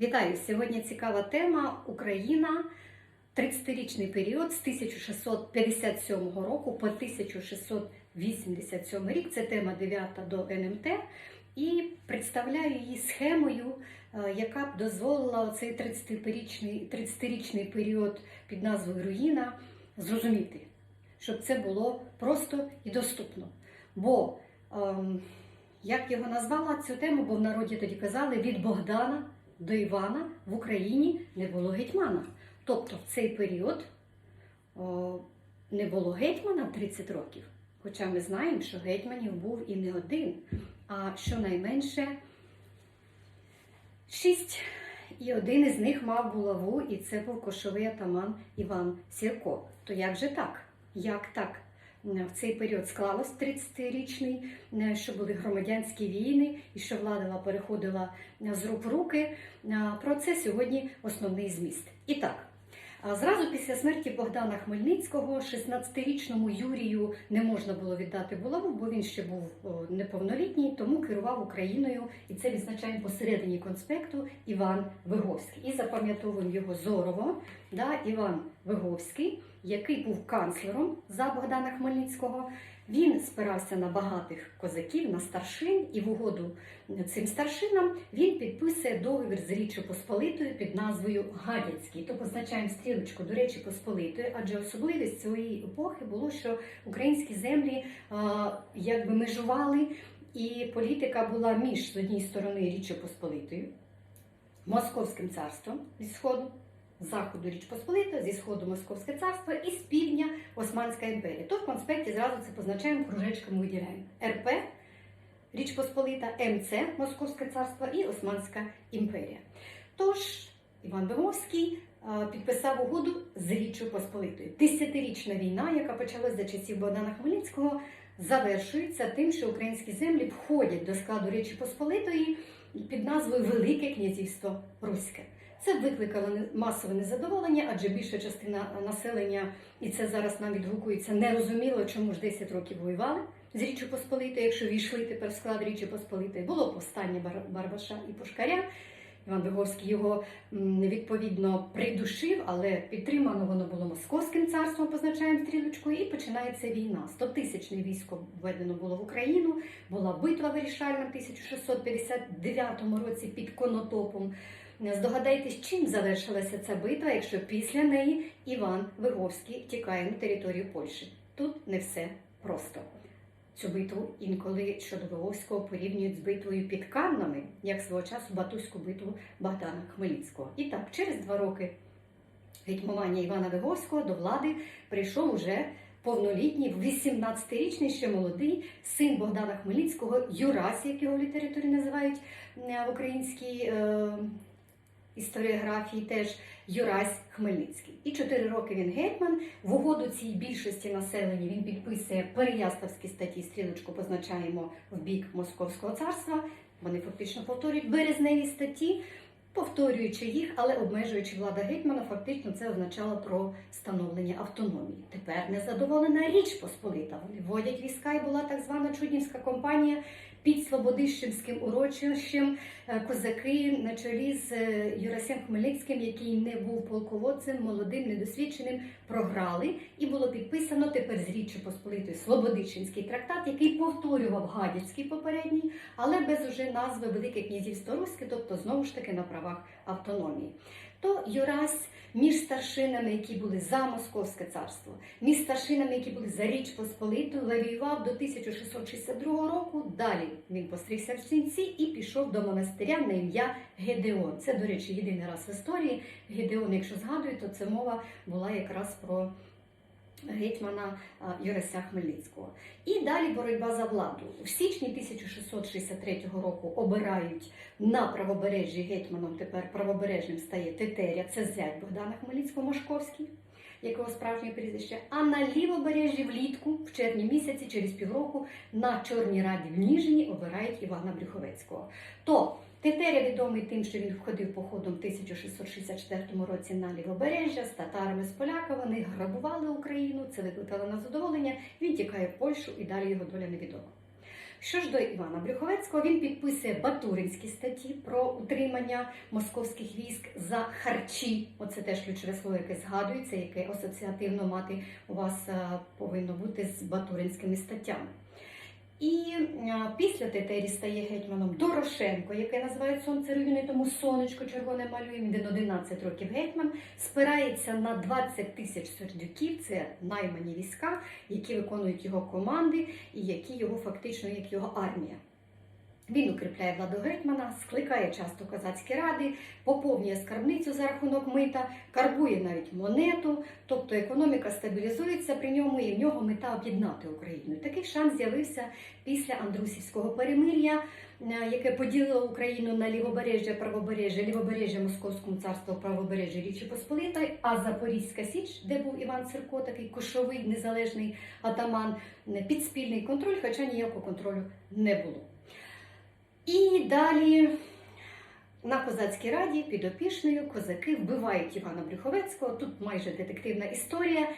Вітаю! Сьогодні цікава тема Україна. 30-річний період з 1657 року по 1687 рік. Це тема 9 до НМТ. І представляю її схемою, е, яка б дозволила цей 30-річний 30-річний період під назвою Руїна зрозуміти, щоб це було просто і доступно. Бо ем, як його назвала цю тему, бо в народі тоді казали від Богдана до Івана в Україні не було гетьмана. Тобто в цей період о, не було гетьмана 30 років. Хоча ми знаємо, що гетьманів був і не один, а щонайменше шість. І один із них мав булаву, і це був кошовий атаман Іван Сірко. То як же так? Як так? В цей період склалось 30-річний, що були громадянські війни і що влада переходила з рук в руки. Про це сьогодні основний зміст. І так, зразу після смерті Богдана Хмельницького 16-річному Юрію не можна було віддати булаву, бо він ще був неповнолітній, тому керував Україною, і це відзначаємо посередині конспекту Іван Виговський. І запам'ятовуємо його зорово, да, Іван Виговський, який був канцлером за Богдана Хмельницького. Він спирався на багатих козаків, на старшин, і в угоду цим старшинам він підписує договір з Річчю Посполитою під назвою Гадяцький. То позначаємо стрілочку до Речі Посполитої, адже особливість цієї епохи було, що українські землі а, якби межували, і політика була між з однієї сторони Річчю Посполитою, Московським царством зі сходу. Заходу Річ Посполита, зі сходу Московське царство і з півдня Османська імперія. То в конспекті зразу це позначаємо кружечками виділяємо РП Річ Посполита, МЦ Московське царство і Османська імперія. Тож Іван Вимовський підписав угоду з Річчю Посполитою. Десятирічна війна, яка почалась за часів Богдана Хмельницького, завершується тим, що українські землі входять до складу Річі Посполитої під назвою Велике Князівство Руське. Це викликало масове незадоволення, адже більша частина населення, і це зараз нам відгукується, не розуміло, чому ж 10 років воювали з Річчю Посполитою, якщо війшли тепер в склад Річчі Посполитої. Було повстання Барбаша і Пушкаря. Іван Виговський його відповідно придушив, але підтримано воно було Московським царством, позначаємо стрілочкою, і починається війна. 100-тисячне військо введено було в Україну. Була битва вирішальна в 1659 році під Конотопом. Здогадайтесь, чим завершилася ця битва, якщо після неї Іван Виговський тікає на територію Польщі. Тут не все просто. Цю битву інколи щодо Виговського порівнюють з битвою під Каннами, як свого часу Батуську битву Богдана Хмельницького. І так, через два роки гетьмування Івана Виговського до влади прийшов уже повнолітній, 18-річний, ще молодий син Богдана Хмельницького, Юрась, як його літературі називають в українській. Е історіографії теж Юрась Хмельницький. І чотири роки він гетьман. В угоду цій більшості населення він підписує Переяславські статті, стрілочку позначаємо в бік Московського царства. Вони фактично повторюють березневі статті, повторюючи їх, але обмежуючи влада гетьмана, фактично це означало про становлення автономії. Тепер незадоволена річ Посполита. Вони вводять війська, і була так звана Чуднівська компанія під Слободищенським урочищем козаки на чолі з Юрасем Хмельницьким, який не був полководцем, молодим, недосвідченим, програли, і було підписано тепер з Річчю Посполитої Слободищенський трактат, який повторював Гадяцький попередній, але без уже назви Велике Князівство Руське, тобто знову ж таки на правах автономії. То Юрась між старшинами, які були за Московське царство, між старшинами, які були за Річ Посполиту, лавіював до 1662 року. Далі він постригся в сінці і пішов до монастиря на ім'я Гедеон. Це, до речі, єдиний раз в історії. Гедеон, якщо згадуєте, то це мова була якраз про гетьмана Юрася Хмельницького. І далі боротьба за владу. В січні 1663 року обирають на правобережжі гетьманом, тепер правобережним стає Тетеря, це зять Богдана Хмельницького Машковський, якого справжнє прізвище. А на лівобережжі влітку, в червні місяці, через півроку, на Чорній Раді в Ніжині обирають Івана Брюховецького. То Тетеря відомий тим, що він входив походом в 1664 році на лівобережжя з татарами з поляка. Вони грабували Україну, це викликало на задоволення. Він тікає в Польщу і далі його доля невідома. Що ж до Івана Брюховецького, він підписує Батуринські статті про утримання московських військ за харчі. Оце теж ключове слово, яке згадується, яке асоціативно мати у вас е, повинно бути з Батуринськими статтями. І е, після Тетері стає гетьманом Дорошенко, який називають сонце руїни, тому сонечко червоне малює. Він 11 років гетьман, спирається на 20 тисяч сердюків, це наймані війська, які виконують його команди і які його фактично як його армія. Він укріпляє владу гетьмана, скликає часто козацькі ради, поповнює скарбницю за рахунок мита, карбує навіть монету, тобто економіка стабілізується при ньому і в нього мета об'єднати Україну. Такий шанс з'явився після Андрусівського перемир'я, е, яке поділило Україну на лівобережжя, правобережжя, лівобережжя Московському царству, правобережжя Річі Посполитої, а Запорізька Січ, де був Іван Цирко, такий кошовий незалежний атаман, е, під спільний контроль, хоча ніякого контролю не було. І далі на козацькій раді під Опішнею козаки вбивають Івана Брюховецького. Тут майже детективна історія.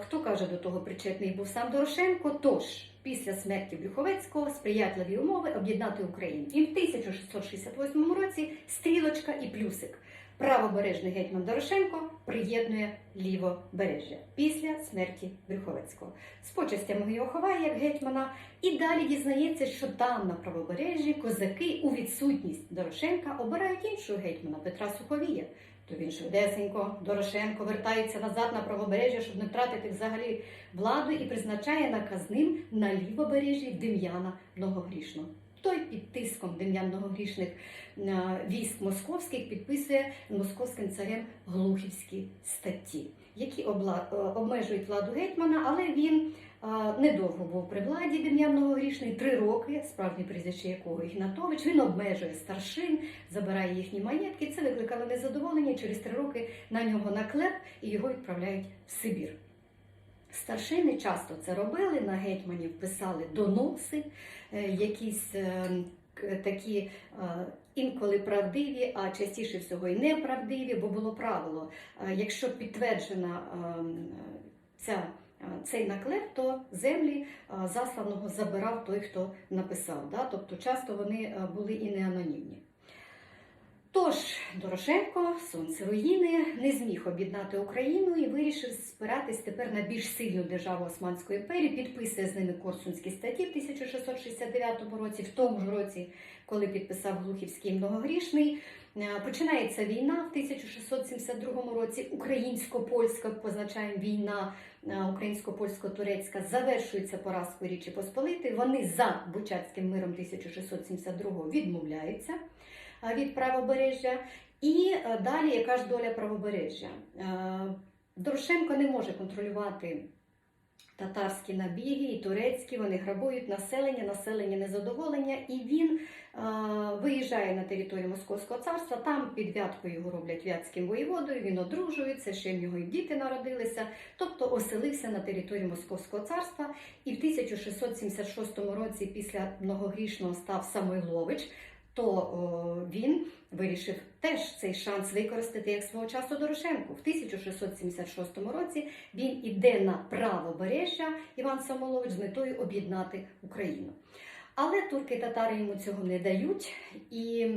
Хто каже до того причетний був сам Дорошенко? Тож після смерті Брюховецького сприятливі умови об'єднати Україну. І в 1668 році стрілочка і плюсик. Правобережний гетьман Дорошенко приєднує лівобережжя після смерті Брюховецького. З почестями його ховає як гетьмана, і далі дізнається, що там на правобережжі козаки у відсутність Дорошенка обирають іншого гетьмана Петра Суховія. То він швидесенько, Дорошенко вертається назад на правобережжя, щоб не втратити взагалі владу, і призначає наказним на лівобережжі Дем'яна Многогрішного. Той під тиском Дем'ян Многогрішних е, військ московських підписує московським царем Глухівські статті, які е, обмежують владу гетьмана, але він е, недовго був при владі Дем'ян Многогрішний, три роки, справжнє прізвище якого Ігнатович. Він обмежує старшин, забирає їхні маєтки. Це викликало незадоволення. Через три роки на нього наклеп і його відправляють в Сибір. Старшини часто це робили, на гетьманів писали доноси, е, якісь е, такі е, інколи правдиві, а частіше всього і неправдиві, бо було правило, якщо підтверджена ця, цей наклеп, то землі засланого забирав той, хто написав. Да? Тобто часто вони були і не анонімні. Дорошенко, сонце руїни, не зміг об'єднати Україну і вирішив спиратись тепер на більш сильну державу Османської імперії, підписує з ними Корсунські статті в 1669 році, в тому ж році, коли підписав Глухівський многогрішний. Е, Починається війна в 1672 році. Українсько-польська позначаємо війна е, українсько-польсько-турецька завершується поразкою Річі Посполитої. Вони за Бучацьким миром 1672 відмовляються е, від правобережжя. І е, далі яка ж доля правобережжя? Е, Дорошенко не може контролювати татарські набіги і турецькі, вони грабують населення, населення незадоволення, і він е, виїжджає на територію Московського царства, там під вяткою його роблять вятським воєводою, він одружується, ще в нього і діти народилися, тобто оселився на території Московського царства, і в 1676 році після многогрішного став Самойлович, то о, він вирішив теж цей шанс використати як свого часу Дорошенко. В 1676 році він іде на правобережжя Іван Самолович з метою об'єднати Україну. Але турки татари йому цього не дають, і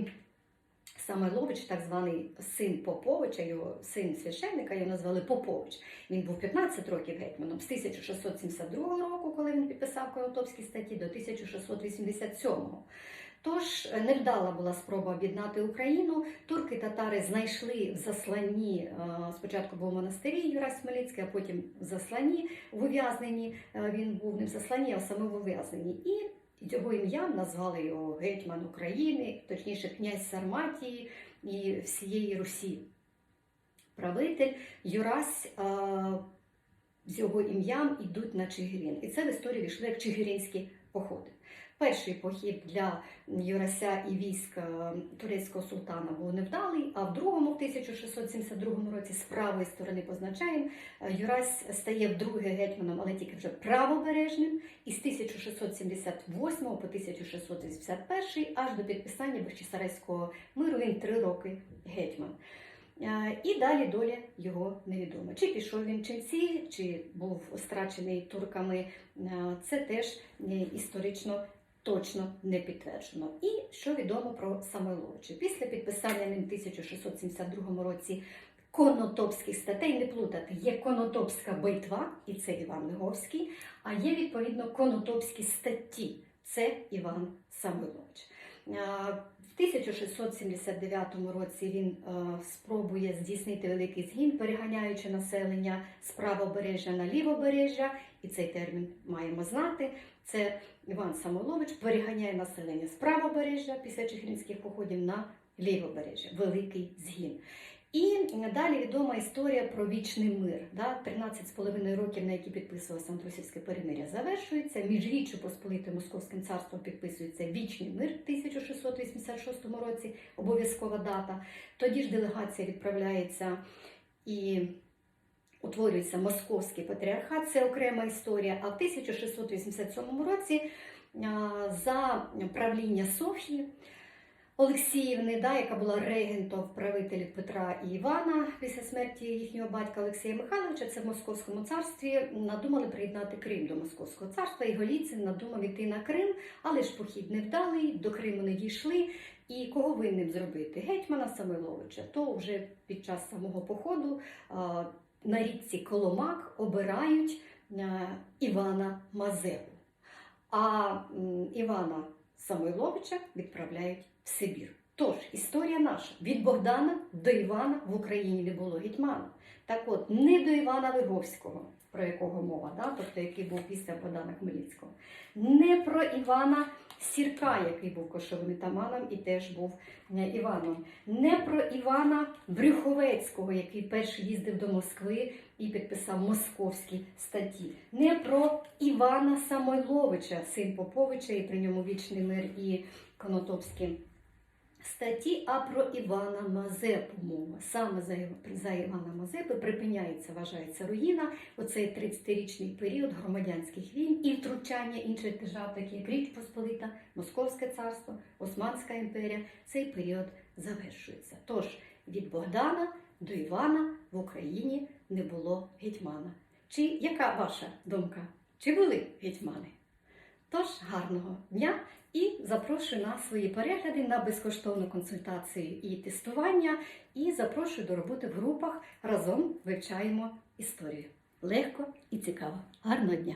Самойлович, так званий син Поповича, його син священника, його назвали Попович. Він був 15 років гетьманом з 1672 року, коли він підписав Конотопські статті, до 1687 Тож е, невдала була спроба об'єднати Україну. Турки-татари знайшли в засланні. е, Спочатку був монастирі Юрась Хмельницький, а потім в засланні в ув'язненні. е, Він був не в засланні, а саме в ув'язненні. І його ім'ям назвали його гетьман України, точніше, князь Сарматії і всієї Русі. Правитель Юрась з його ім'ям ідуть на Чигирин. І це в історії війшли як Чигиринські походи. Перший похід для Юрася і військ е, турецького султана був невдалий, а в другому, в 1672 році, з правої сторони позначаємо, е, Юрась стає вдруге гетьманом, але тільки вже правобережним, і з 1678 по 1681 аж до підписання Бахчисарайського миру він три роки гетьман. Е, І далі доля його невідома. Чи пішов він ченці, чи був страчений турками, це теж історично точно не підтверджено. І що відомо про Самойловича? Після підписання ним в 1672 році конотопських статей, не плутати, є конотопська битва, і це Іван Неговський, а є відповідно конотопські статті, це Іван Самойлович. А, В 1679 році він е, спробує здійснити великий згін, переганяючи населення з правобережжя на лівобережжя, і цей термін маємо знати. Це Іван Самойлович переганяє населення з правобережжя після чехлінських походів на лівобережжя. Великий згін. І далі відома історія про вічний мир. Да? 13,5 років, на які підписувалося Андрусівське перемиря, завершується. Між Річчю Посполитою Московським царством підписується вічний мир в 1686 році, обов'язкова дата. Тоді ж делегація відправляється і утворюється Московський патріархат, це окрема історія. А в 1687 році за правління Софії Олексіївни, да, яка була регентом правителів Петра і Івана після смерті їхнього батька Олексія Михайловича, це в Московському царстві надумали приєднати Крим до Московського царства, і Голіцин надумав іти на Крим, але ж похід невдалий, до Криму не дійшли. І кого винним зробити? Гетьмана Самойловича. То вже під час самого походу на річці Коломак обирають Івана Мазепу. А Івана Самойловича відправляють в Сибір. Тож, історія наша від Богдана до Івана в Україні не було гетьмана. Так от, не до Івана Виговського, про якого мова, да? тобто який був після Богдана Хмельницького, не про Івана Сірка, який був кошовим таманом і теж був е, Іваном, не про Івана Брюховецького, який перший їздив до Москви і підписав московські статті, не про Івана Самойловича, син Поповича, і при ньому вічний мир і Конотопські статті, а про Івана Мазепу мова. Саме за, Івана Мазепи припиняється, вважається руїна, оцей 30-річний період громадянських війн і втручання інших держав, такі як Річ Посполита, Московське царство, Османська імперія. Цей період завершується. Тож від Богдана до Івана в Україні не було гетьмана. Чи яка ваша думка? Чи були гетьмани? Тож гарного дня і запрошую на свої перегляди на безкоштовну консультацію і тестування. І запрошую до роботи в групах. Разом вивчаємо історію. Легко і цікаво. Гарного дня!